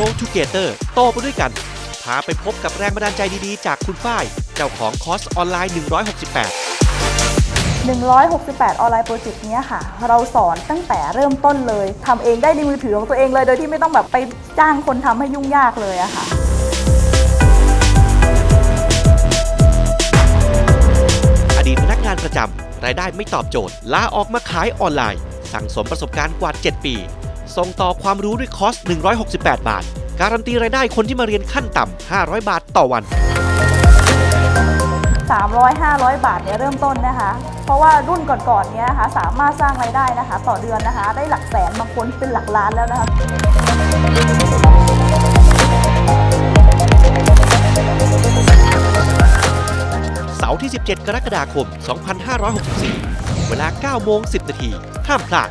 Grow Together โตไปด้วยกัน พาไปพบกับแรงบันดาลใจดีๆ จากคุณฝ้าย เจ้าของคอร์สออนไลน์ 168 168 ออนไลน์โปรเจกต์เนี้ยค่ะ เราสอนตั้งแต่เริ่มต้นเลยทำเองได้ในมือถือของตัวเองเลย โดยที่ไม่ต้องแบบไปจ้างคนทำให้ยุ่งยากเลยอะค่ะอดีตพนักงานประจำรายได้ไม่ตอบโจทย์ลาออกมาขายออนไลน์ สั่งสมประสบการณ์กว่า 7 ปี ส่งต่อความรู้ด้วยคอร์ส168 บาท การันตีรายได้คนที่มาเรียนขั้นต่ำ 500 บาทต่อวัน 300 500 บาทเนี่ยเริ่มต้นนะคะ เพราะว่ารุ่นก่อนๆเนี้ยนะคะสามารถสร้างรายได้นะคะ ต่อเดือนนะคะ ได้หลักแสนบางคนเป็นหลักล้านแล้วนะคะเสาร์ที่ 17 กรกฎาคม 2564 เวลา 9 โมง 10 นาที ห้ามพลาด